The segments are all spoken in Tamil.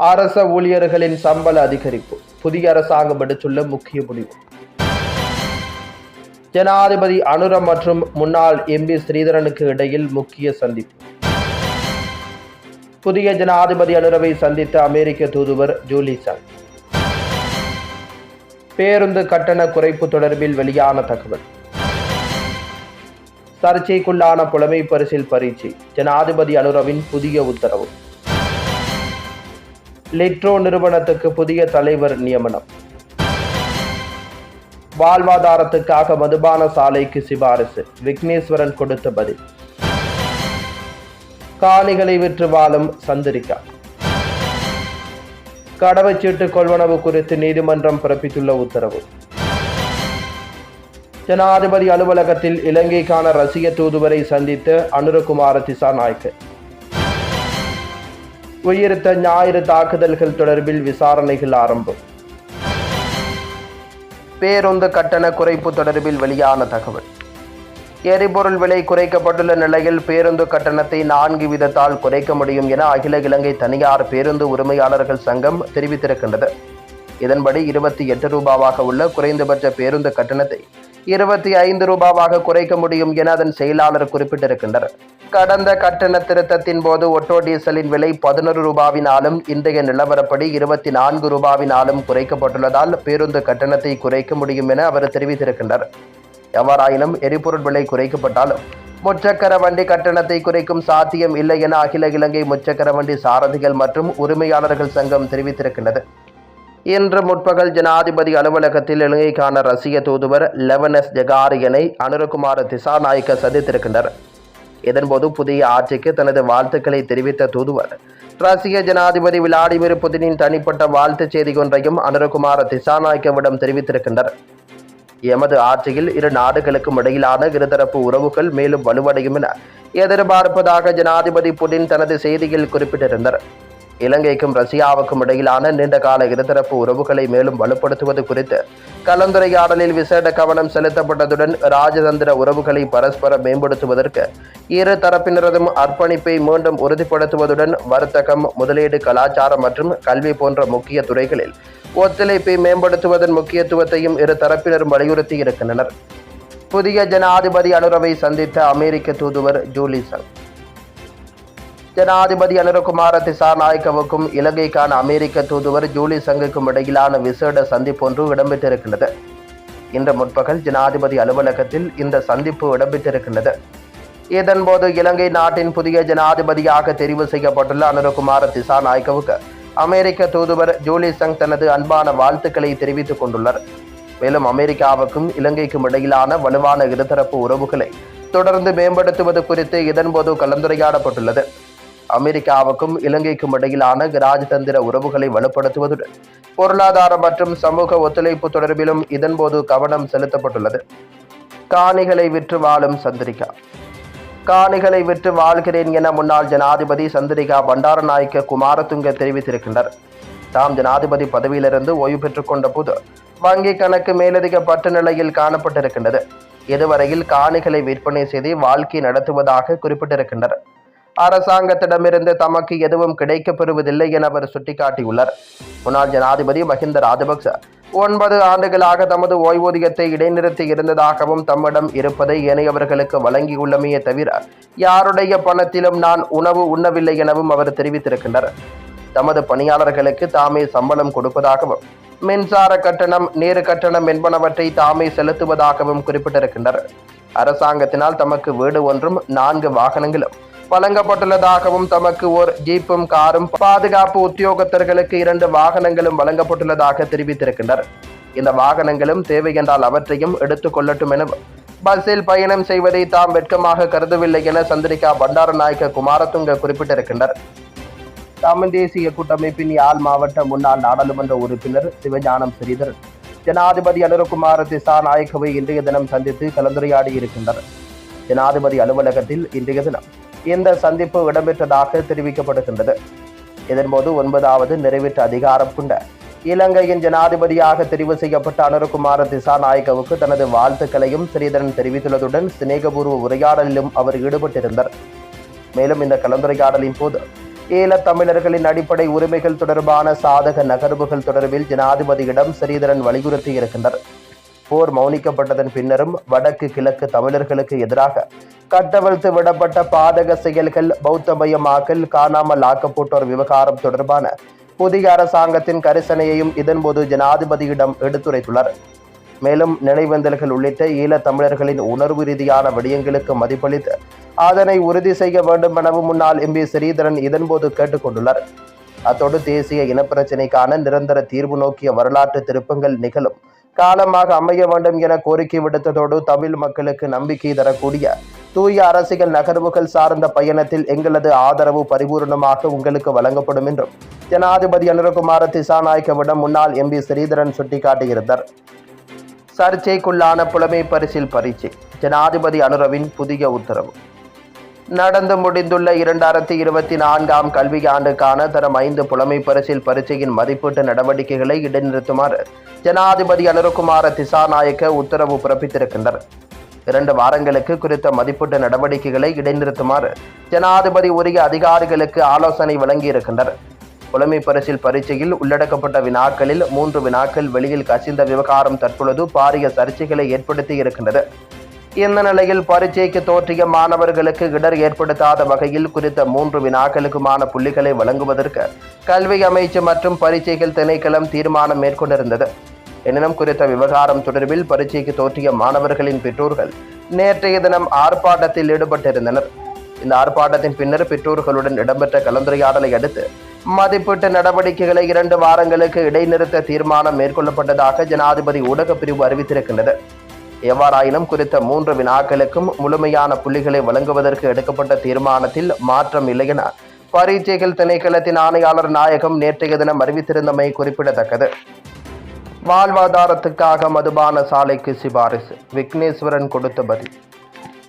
அரச ஊழியர்களின் சம்பள அதிகரிப்பு. புதிய அரசாங்கம் எடுத்துள்ள முக்கிய முடிவு. ஜனாதிபதி அனுரம் மற்றும் முன்னாள் எம்பி ஸ்ரீதரனுக்கு இடையில் முக்கிய சந்திப்பு. புதிய ஜனாதிபதி அனுரவை சந்தித்த அமெரிக்க தூதுவர் ஜூலி சங். பேருந்து கட்டண குறைப்பு தொடர்பில் வெளியான தகவல். சர்ச்சைக்குள்ளான புலமை பரிசில் பரீட்சை. ஜனாதிபதி அனுரவின் புதிய உத்தரவு. லிட்ரோ நிறுவனத்துக்கு புதிய தலைவர் நியமனம். வாழ்வாதாரத்துக்காக மதுபான சாலைக்கு சிபாரிசு. விக்னேஸ்வரன் கொடுத்த பதில். காணிகளை விற்று வாழும் சந்திரிகா. கடவைச்சீட்டு கொள்வனவு குறித்து நீதிமன்றம் பிறப்பித்துள்ள உத்தரவு. ஜனாதிபதி அலுவலகத்தில் இலங்கைக்கான ரஷ்ய தூதுவரை சந்தித்த அனுரகுமார திசாநாயக்க. உயிர்த்த ஞாயிறு தாக்குதல்கள் தொடர்பில் விசாரணைகள் ஆரம்பம். பேருந்து கட்டண குறைப்பு தொடர்பில் வெளியான தகவல். எரிபொருள் விலை குறைக்கப்பட்டுள்ள நிலையில் பேருந்து கட்டணத்தை நான்கு விதத்தால் குறைக்க முடியும் என அகில இலங்கை தனியார் பேருந்து உரிமையாளர்கள் சங்கம் தெரிவித்திருக்கின்றது. இதன்படி இருபத்தி எட்டு ரூபாவாக உள்ள குறைந்தபட்ச பேருந்து கட்டணத்தை இருபத்தி ஐந்து ரூபாவாக குறைக்க முடியும் என அதன் செயலாளர் குறிப்பிட்டிருக்கின்றனர். கடந்த கட்டண திருத்தத்தின் போது ஒட்டோ டீசலின் விலை பதினொரு ரூபாவினாலும் இன்றைய நிலவரப்படி இருபத்தி நான்கு ரூபாவினாலும் குறைக்கப்பட்டுள்ளதால் பேருந்து கட்டணத்தை குறைக்க முடியும் என அவர் தெரிவித்திருக்கின்றார் எவ்வாறாயினும் எரிபொருள் விலை குறைக்கப்பட்டாலும் முச்சக்கர வண்டி கட்டணத்தை குறைக்கும் சாத்தியம் இல்லை என அகில இலங்கை முச்சக்கர வண்டி சாரதிகள் மற்றும் உரிமையாளர்கள் சங்கம் தெரிவித்திருக்கின்றது. இன்று முற்பகல் ஜனாதிபதி அலுவலகத்தில் இலங்கைக்கான ரஷ்ய தூதுவர் லெவனஸ் ஜெகாரியனை அனுரகுமார திசாநாயக்க சந்தித்திருக்கின்றனர் இதன்போது புதிய ஆட்சிக்கு தனது வாழ்த்துக்களை தெரிவித்த தூதுவர் ரஷ்ய ஜனாதிபதி விளாடிமிர் புதினின் தனிப்பட்ட வாழ்த்துச் செய்தி ஒன்றையும் அனுரகுமார திசாநாயக்கவிடம் தெரிவித்திருக்கின்றனர் எமது ஆட்சியில் இரு நாடுகளுக்கும் இடையிலான இருதரப்பு உறவுகள் மேலும் வலுவடையும் என எதிர்பார்ப்பதாக ஜனாதிபதி புடின் தனது செய்தியில் குறிப்பிட்டிருந்தார். இலங்கைக்கும் ரஷ்யாவுக்கும் இடையிலான நீண்டகால இருதரப்பு உறவுகளை மேலும் வலுப்படுத்துவது குறித்து கலந்துரையாடலில் விசேட கவனம் செலுத்தப்பட்டதுடன் ராஜதந்திர உறவுகளை பரஸ்பரம் மேம்படுத்துவதற்கு இரு தரப்பினரதும் அர்ப்பணிப்பை மீண்டும் உறுதிப்படுத்துவதுடன் வர்த்தகம் முதலீடு கலாச்சாரம் மற்றும் கல்வி போன்ற முக்கிய துறைகளில் ஒத்துழைப்பை மேம்படுத்துவதன் முக்கியத்துவத்தையும் இரு தரப்பினரும் வலியுறுத்தி இருக்கின்றனர் புதிய ஜனாதிபதி அனுரவை சந்தித்த அமெரிக்க தூதுவர் ஜூலிசன் ஜனாதிபதி அனுரகுமார திசாநாயக்கவுக்கும் இலங்கைக்கான அமெரிக்க தூதுவர் ஜூலி சங்குக்கும் இடையிலான விசேட சந்திப்பொன்று இடம்பெற்றிருக்கின்றது. இன்று முற்பகல் ஜனாதிபதி அலுவலகத்தில் இந்த சந்திப்பு இடம்பெற்றிருக்கின்றது. இதன்போது இலங்கை நாட்டின் புதிய ஜனாதிபதியாக தெரிவு செய்யப்பட்டுள்ள அனுரகுமார திசாநாயக்கவுக்கு அமெரிக்க தூதுவர் ஜூலி சங் தனது அன்பான வாழ்த்துக்களை தெரிவித்துக் கொண்டுள்ளார். மேலும் அமெரிக்காவுக்கும் இலங்கைக்கும் இடையிலான வலுவான இருதரப்பு உறவுகளை தொடர்ந்து மேம்படுத்துவது குறித்து இதன்போது கலந்துரையாடப்பட்டுள்ளது. அமெரிக்காவுக்கும் இலங்கைக்கும் இடையிலான ராஜதந்திர உறவுகளை வலுப்படுத்துவதுடன் பொருளாதார மற்றும் சமூக ஒத்துழைப்பு தொடர்பிலும் இதன்போது கவனம் செலுத்தப்பட்டுள்ளது. காணிகளை விற்று வாழும் சந்திரிகா. காணிகளை விற்று வாழ்கிறேன் என முன்னாள் ஜனாதிபதி சந்திரிகா பண்டாரநாயக்க குமாரதுங்க தெரிவித்திருக்கின்றனர் தாம் ஜனாதிபதி பதவியிலிருந்து ஓய்வு பெற்றுக் கொண்ட போது வங்கி கணக்கு மேலதிக பற்று நிலையில் காணப்பட்டிருக்கின்றது. இதுவரையில் காணிகளை விற்பனை செய்து வாழ்க்கை நடத்துவதாக குறிப்பிட்டிருக்கின்றனர் அரசாங்கத்திடமிருந்து தமக்கு எதுவும் கிடைக்கப்பெறுவதில்லை என அவர் சுட்டிக்காட்டியுள்ளார். முன்னாள் ஜனாதிபதி மஹிந்த ராஜபக்ச ஒன்பது ஆண்டுகளாக தமது ஓய்வூதியத்தை இடைநிறுத்தி இருந்ததாகவும் தம்மிடம் இருப்பதை ஏனையவர்களுக்கு வழங்கியுள்ளமையே தவிர யாருடைய பணத்திலும் நான் உணவு உண்ணவில்லை எனவும் அவர் தெரிவித்திருக்கின்றார் தமது பணியாளர்களுக்கு தாமே சம்பளம் கொடுப்பதாகவும் மின்சார கட்டணம் நேரு கட்டணம் என்பனவற்றை தாமே செலுத்துவதாகவும் குறிப்பிட்டிருக்கின்றனர். அரசாங்கத்தினால் தமக்கு வீடு ஒன்றும் நான்கு வாகனங்களும் வழங்கப்பட்டுள்ளதாகவும் தமக்கு ஓர் ஜீப்பும் காரும் பாதுகாப்பு உத்தியோகத்தர்களுக்கு இரண்டு வாகனங்களும் வழங்கப்பட்டுள்ளதாக தெரிவித்திருக்கின்றனர். இந்த வாகனங்களும் தேவை என்றால் அவற்றையும் எடுத்துக் கொள்ளட்டும் என பஸ்ஸில் பயணம் செய்வதை தாம் வெட்கமாக கருதவில்லை என சந்திரிகா பண்டாரநாயக்க குமாரதுங்க குறிப்பிட்டிருக்கின்றனர். தமிழ் தேசிய கூட்டமைப்பின் யாழ் மாவட்ட முன்னாள் நாடாளுமன்ற உறுப்பினர் சிவஞானம் ஸ்ரீதரன் ஜனாதிபதி அனுரகுமார் திசா நாயக்கவை இன்றைய தினம் சந்தித்து கலந்துரையாடி இருக்கின்றனர் ஜனாதிபதி அலுவலகத்தில் இன்றைய தினம் இந்த சந்திப்பு இடம்பெற்றதாக தெரிவிக்கப்படுகின்றது. இதன்போது ஒன்பதாவது நிறைவேற்ற அதிகாரம் கொண்ட இலங்கையின் ஜனாதிபதியாக தெரிவு செய்யப்பட்ட அனுரகுமார திசாநாயகவுக்கு தனது வாழ்த்துக்களையும் ஸ்ரீதரன் தெரிவித்துள்ளதுடன் சிநேகபூர்வ உரையாடலிலும் அவர் ஈடுபட்டிருந்தார். மேலும் இந்த கலந்துரையாடலின் போது ஈழத் தமிழர்களின் அடிப்படை உரிமைகள் தொடர்பான சாதக நகர்வுகள் தொடர்பில் ஜனாதிபதியிடம் ஸ்ரீதரன் வலியுறுத்தியிருக்கின்றார் போர் மௌனிக்கப்பட்டதன் பின்னரும் வடக்கு கிழக்கு தமிழர்களுக்கு எதிராக கட்டவிழ்த்து விடப்பட்ட பாதக செயல்கள் பௌத்தமயமாக்கல் காணாமல் ஆக்கப்பட்டோர் விவகாரம் தொடர்பான புதிய அரசாங்கத்தின் கரிசனையையும் இதன்போது ஜனாதிபதியிடம் எடுத்துரைத்துள்ளார். மேலும் நினைவேந்தல்கள் உள்ளிட்ட ஈழத் தமிழர்களின் உணர்வு ரீதியான விடயங்களுக்கு மதிப்பளித்து அதனை உறுதி செய்ய வேண்டும் எனவும் முன்னாள் எம்பி ஸ்ரீதரன் இதன்போது கேட்டுக்கொண்டுள்ளார். அத்தோடு தேசிய இனப்பிரச்சினைக்கான நிரந்தர தீர்வு நோக்கிய வரலாற்று திருப்பங்கள் நிகழும். காலமாக அமைய வேண்டும் என கோரிக்கை விடுத்ததோடு தமிழ் மக்களுக்கு நம்பிக்கை தரக்கூடிய தூய அரசியல் நகர்வுகள் சார்ந்த பயணத்தில் எங்களது ஆதரவு பரிபூர்ணமாக உங்களுக்கு வழங்கப்படும் என்றும் ஜனாதிபதி அனுரகுமார திசாநாயக்கவிடம் முன்னாள் எம்பி ஸ்ரீதரன் சுட்டிக்காட்டியிருந்தார். சர்ச்சைக்குள்ளான புலமை பரிசில் பரீட்சை. ஜனாதிபதி அனுரவின் புதிய உத்தரவு. நடந்து முடிந்துள்ள இரண்டாயிரத்தி இருபத்தி நான்காம் கல்வி ஆண்டுக்கான தரம் ஐந்து புலமை பரிசில் பரீட்சையின் மதிப்பீட்டு நடவடிக்கைகளை இடைநிறுத்துமாறு ஜனாதிபதி அனுரகுமார திசாநாயக்க உத்தரவு பிறப்பித்திருக்கின்றனர். இரண்டு வாரங்களுக்கு குறித்த மதிப்பீட்டு நடவடிக்கைகளை இடைநிறுத்துமாறு ஜனாதிபதி உரிய அதிகாரிகளுக்கு ஆலோசனை வழங்கியிருக்கின்றனர். புலமை பரிசில் பரீட்சையில் உள்ளடக்கப்பட்ட வினாக்களில் மூன்று வினாக்கள் வெளியில் கசிந்த விவகாரம் தற்பொழுது பாரிய சர்ச்சைகளை ஏற்படுத்தி இருக்கின்றது. இந்த நிலையில் பரீட்சைக்கு தோற்றிய மாணவர்களுக்கு இடர் ஏற்படுத்தாத வகையில் குறித்த மூன்று வினாக்களுக்குமான புள்ளிகளை வழங்குவதற்கு கல்வி அமைச்சு மற்றும் பரீட்சைகள் திணைக்களம் தீர்மானம் மேற்கொண்டிருந்தது. எனினும் குறித்த விவகாரம் தொடர்பில் பரீட்சைக்கு தோற்றிய மாணவர்களின் பெற்றோர்கள் நேற்றைய தினம் ஆர்ப்பாட்டத்தில் ஈடுபட்டிருந்தனர். இந்த ஆர்ப்பாட்டத்தின் பின்னர் பெற்றோர்களுடன் இடம்பெற்ற கலந்துரையாடலை அடுத்து மதிப்பீட்டு நடவடிக்கைகளை இரண்டு வாரங்களுக்கு இடைநிறுத்த தீர்மானம் மேற்கொள்ளப்பட்டதாக ஜனாதிபதி ஊடகப் பிரிவு அறிவித்திருக்கின்றது. எவ்வாறாயினும் குறித்த மூன்று வினாக்களுக்கும் முழுமையான புள்ளிகளை வழங்குவதற்கு எடுக்கப்பட்ட தீர்மானத்தில் மாற்றம் இல்லை என பரீட்சைகள் திணைக்களத்தின் ஆணையாளர் நாயகம் நேற்றைய தினம் அறிவித்திருந்தமை குறிப்பிடத்தக்கது. வாழ்வாதாரத்துக்காக மதுபான சாலைக்கு சிபாரிசு விக்னேஸ்வரன் கொடுத்த பதில்.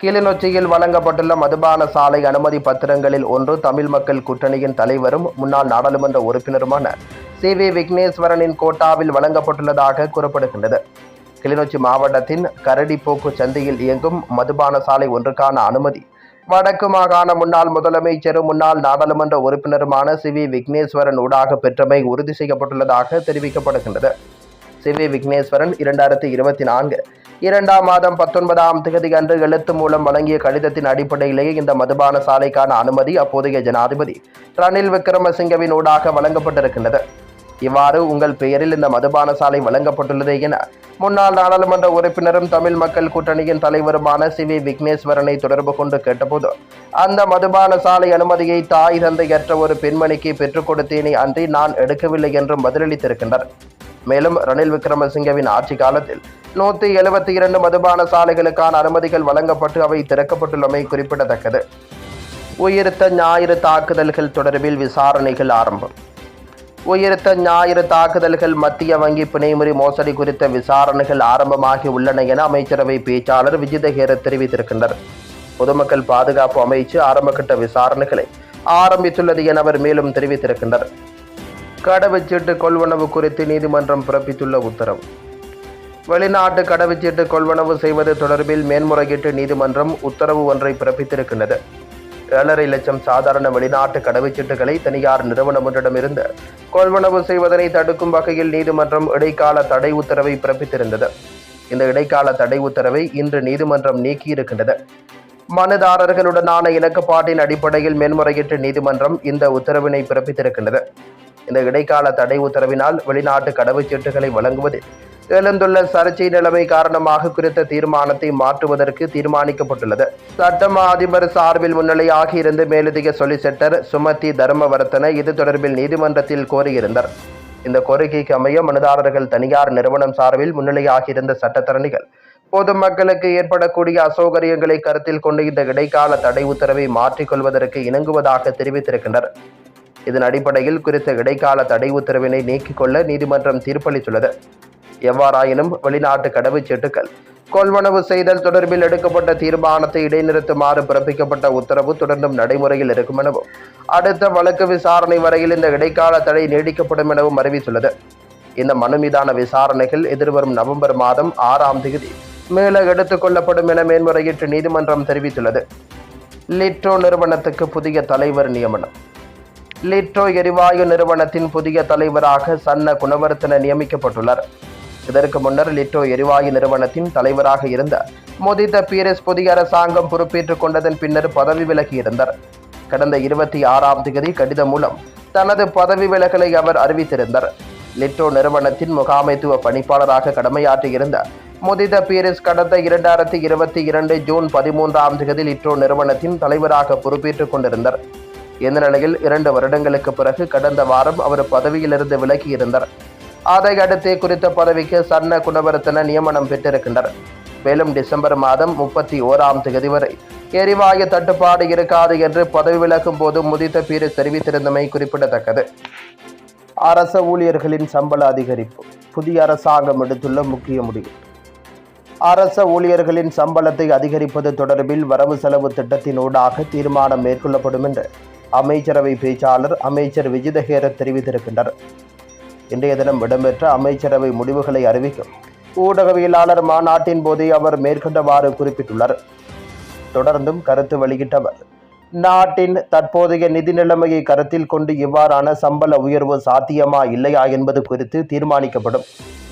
கிளிநொச்சியில் வழங்கப்பட்டுள்ள மதுபான சாலை அனுமதி பத்திரங்களில் ஒன்று தமிழ் மக்கள் கூட்டணியின் தலைவரும் முன்னாள் நாடாளுமன்ற உறுப்பினருமான சி வி விக்னேஸ்வரனின் கோட்டாவில் வழங்கப்பட்டுள்ளதாக கூறப்படுகின்றது. கிளிநொச்சி மாவட்டத்தின் கரடிப்போக்கு சந்தையில் இயங்கும் மதுபான சாலை ஒன்றுக்கான அனுமதி. வடக்கு மாகாண முன்னாள் முதலமைச்சரும் முன்னாள் நாடாளுமன்ற உறுப்பினருமான சி. வி. விக்னேஸ்வரன் ஊடாக பெற்றமை உறுதி செய்யப்பட்டுள்ளதாக தெரிவிக்கப்படுகின்றது. சி. வி. விக்னேஸ்வரன் இரண்டாயிரத்தி இருபத்தி நான்கு இரண்டாம் மாதம் பத்தொன்பதாம் தேதி அன்று எழுத்து மூலம் வழங்கிய கடிதத்தின் அடிப்படையிலேயே இந்த மதுபான சாலைக்கான அனுமதி அப்போதைய ஜனாதிபதி ரணில் விக்ரமசிங்கவின் ஊடாக வழங்கப்பட்டிருக்கின்றது. இவ்வாறு உங்கள் பெயரில் இந்த மதுபான சாலை வழங்கப்பட்டுள்ளது என முன்னாள் நாடாளுமன்ற உறுப்பினரும் தமிழ் மக்கள் கூட்டணியின் தலைவருமான சி வி விக்னேஸ்வரனை தொடர்பு கொண்டு கேட்டபோது அந்த மதுபான சாலை அனுமதியை தாய் தந்தையற்ற ஒரு பெண்மணிக்கு பெற்றுக் கொடுத்தேனே அன்றி நான் எடுக்கவில்லை என்றும் பதிலளித்திருக்கின்றனர். மேலும் ரணில் விக்ரமசிங்கவின் ஆட்சி காலத்தில் நூற்றி எழுபத்தி இரண்டு மதுபான சாலைகளுக்கான அனுமதிகள் வழங்கப்பட்டு அவை திறக்கப்பட்டுள்ளமை குறிப்பிடத்தக்கது. உயிர்த்த ஞாயிறு தாக்குதல்கள் தொடர்பில் விசாரணைகள் ஆரம்பம். உயிர்த்த ஞாயிறு தாக்குதல்கள் மத்திய வங்கி பிணைமுறை மோசடி குறித்த விசாரணைகள் ஆரம்பமாகி உள்ளன என அமைச்சரவை பேச்சாளர் விஜிதஹேர தெரிவித்திருக்கின்றனர். பொதுமக்கள் பாதுகாப்பு அமைச்சு ஆரம்பகட்ட விசாரணைகளை ஆரம்பித்துள்ளது என அவர் மேலும் தெரிவித்திருக்கின்றனர். கடவுச்சீட்டு கொள்வனவு குறித்து நீதிமன்றம் பிறப்பித்துள்ள உத்தரவு. வெளிநாட்டு கடவுச்சீட்டு கொள்வனவு செய்வது தொடர்பில் மேன்முறையீட்டு நீதிமன்றம் உத்தரவு ஒன்றை பிறப்பித்திருக்கின்றது. ஏழரை லட்சம் சாதாரண வெளிநாட்டு கடவுச்சீட்டுகளை தனியார் நிறுவனம் ஒன்றிடமிருந்து கொள்வனவு செய்வதனை தடுக்கும் வகையில் நீதிமன்றம் இடைக்கால தடை உத்தரவை பிறப்பித்திருந்தது. இந்த இடைக்கால தடை உத்தரவை இன்று நீதிமன்றம் நீக்கியிருக்கின்றது. மனுதாரர்களுடனான இணக்கப்பாட்டின் அடிப்படையில் மேன்முறையீட்டு நீதிமன்றம் இந்த உத்தரவினை பிறப்பித்திருக்கின்றது. இந்த இடைக்கால தடை உத்தரவினால் வெளிநாட்டு கடவுச்சீட்டுகளை வழங்குவதில் எழுந்துள்ள சர்ச்சை நிலைமை காரணமாக குறித்த தீர்மானத்தை மாற்றுவதற்கு தீர்மானிக்கப்பட்டுள்ளது. சட்டமா அதிபர் சார்பில் முன்னிலையாகி இருந்த மேலதிக சொலிசிட்டர் சுமதி தர்மவர்த்தன இது தொடர்பில் நீதிமன்றத்தில் கோரியிருந்தார். இந்த கோரிக்கைக்கு அமைய மனுதாரர்கள் தனியார் நிறுவனம் சார்பில் முன்னிலையாகியிருந்த சட்டத்தரணிகள் பொதுமக்களுக்கு ஏற்படக்கூடிய அசௌகரியங்களை கருத்தில் கொண்டு இந்த இடைக்கால தடை உத்தரவை மாற்றிக்கொள்வதற்கு இணங்குவதாக தெரிவித்திருக்கின்றனர். இதன் அடிப்படையில் குறித்த இடைக்கால தடை உத்தரவினை நீக்கிக் கொள்ள நீதிமன்றம் தீர்ப்பளித்துள்ளது. எவ்வாறாயினும் வெளிநாட்டு கடவுச்சீட்டுகள் கொள்வனவு செய்தல் தொடர்பில் எடுக்கப்பட்ட தீர்மானத்தை இடைநிறுத்துமாறு பிறப்பிக்கப்பட்ட உத்தரவு தொடர்ந்தும் நடைமுறையில் இருக்கும் எனவும் அடுத்த வழக்கு விசாரணை வரையில் இந்த இடைக்கால தடை நீடிக்கப்படும் எனவும் அறிவித்துள்ளது. இந்த மனு மீதான விசாரணைகள் எதிர்வரும் நவம்பர் மாதம் ஆறாம் தேதி மேல எடுத்துக் கொள்ளப்படும் என மேன்முறையீட்டு நீதிமன்றம் தெரிவித்துள்ளது. லிட்ரோ நிறுவனத்துக்கு புதிய தலைவர் நியமனம். லிட்ரோ எரிவாயு நிறுவனத்தின் புதிய தலைவராக சன்ன குணவர்த்தன நியமிக்கப்பட்டுள்ளார். இதற்கு முன்னர் லிட்ரோ எரிவாயு நிறுவனத்தின் தலைவராக இருந்த மொதித பீரஸ் புதிய அரசாங்கம் பொறுப்பேற்றுக் கொண்டதன் பின்னர் பதவி விலகியிருந்தார் கடந்த இருபத்தி ஆறாம் தேதி கடிதம் மூலம் தனது பதவி விலகலை அவர் அறிவித்திருந்தார். லிட்டோ நிறுவனத்தின் முகாமைத்துவ பணிப்பாளராக கடமையாற்றியிருந்த முதித பீரிஸ் கடந்த இரண்டாயிரத்தி இருபத்தி இரண்டு ஜூன் பதிமூன்றாம் தேதி லிட்ரோ நிறுவனத்தின் தலைவராக பொறுப்பேற்றுக் கொண்டிருந்தார். இந்த நிலையில் இரண்டு வருடங்களுக்கு பிறகு கடந்த வாரம் அவர் பதவியிலிருந்து விலகியிருந்தார். அதை அடுத்து குறித்த பதவிக்கு சன்ன குணவர்த்தன நியமனம் பெற்றிருக்கின்றனர். மேலும் டிசம்பர் மாதம் முப்பத்தி ஓராம் தேதி வரை எரிவாயு தட்டுப்பாடு இருக்காது என்று பதவி விலகும் போது முதித்த பீரிஸ் தெரிவித்திருந்தமை குறிப்பிடத்தக்கது. அரச ஊழியர்களின் சம்பள அதிகரிப்பு புதிய அரசாங்கம் எடுத்துள்ள முக்கிய முடிவு. அரச ஊழியர்களின் சம்பளத்தை அதிகரிப்பது தொடர்பில் வரவு செலவு திட்டத்தினூடாக தீர்மானம் மேற்கொள்ளப்படும் என்று அமைச்சரவை பேச்சாளர் அமைச்சர் விஜிதஹேர தெரிவித்திருக்கின்றார். இன்றைய தினம் இடம்பெற்ற அமைச்சரவை முடிவுகளை அறிவிக்கும் ஊடகவியலாளர் மாநாட்டின் போதே அவர் மேற்கொண்டவாறு குறிப்பிட்டுள்ளார். தொடர்ந்தும் கருத்து வெளியிட்டவர் நாட்டின் தற்போதைய நிதி நிலைமையை கருத்தில் கொண்டு இவ்வாறான சம்பள உயர்வு சாத்தியமா இல்லையா என்பது குறித்து தீர்மானிக்கப்படும்.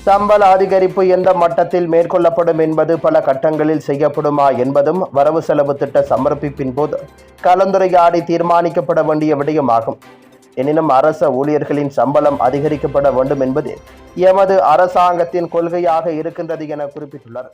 சம்பள அதிகரிப்பு எந்த மட்டத்தில் மேற்கொள்ளப்படும் என்பது பல கட்டங்களில் செய்யப்படுமா என்பதும் வரவு செலவு திட்ட சமர்ப்பிப்பின் போது கலந்துரையாடி தீர்மானிக்கப்பட வேண்டிய விடயமாகும். எனினும் அரச ஊழியர்களின் சம்பளம் அதிகரிக்கப்பட வேண்டும் என்பது எமது அரசாங்கத்தின் கொள்கையாக இருக்கின்றது என குறிப்பிட்டுள்ளார்.